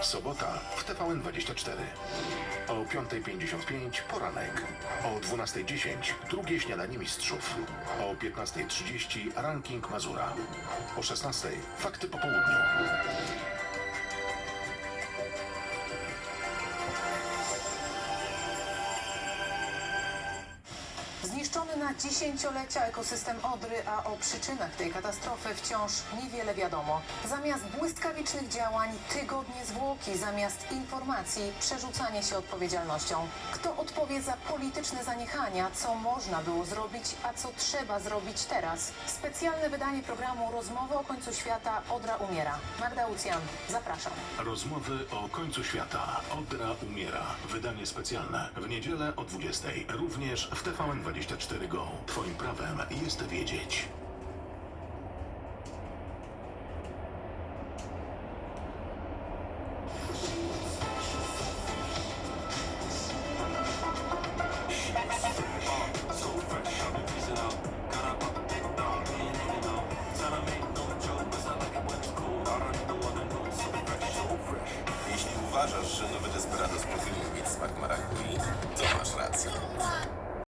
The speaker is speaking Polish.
Sobota w TVN24. O 5.55 poranek. O 12.10 drugie śniadanie mistrzów. O 15.30 ranking Mazura. O 16.00 fakty po południu. Zniszczony na dziesięciolecia ekosystem Odry, a o przyczynach tej katastrofy wciąż niewiele wiadomo. Zamiast błyskawicznych działań, tygodnie zwłoki, zamiast informacji, przerzucanie się odpowiedzialnością. Kto odpowie za polityczne zaniechania, co można było zrobić, a co trzeba zrobić teraz? Specjalne wydanie programu Rozmowy o końcu świata Odra umiera. Magda Ucjan, zapraszam. Rozmowy o końcu świata. Odra umiera. Wydanie specjalne. W niedzielę o 20.00. Również w TVN24 Go. Twoim prawem jest wiedzieć. Jeśli uważasz, że nowy Desperado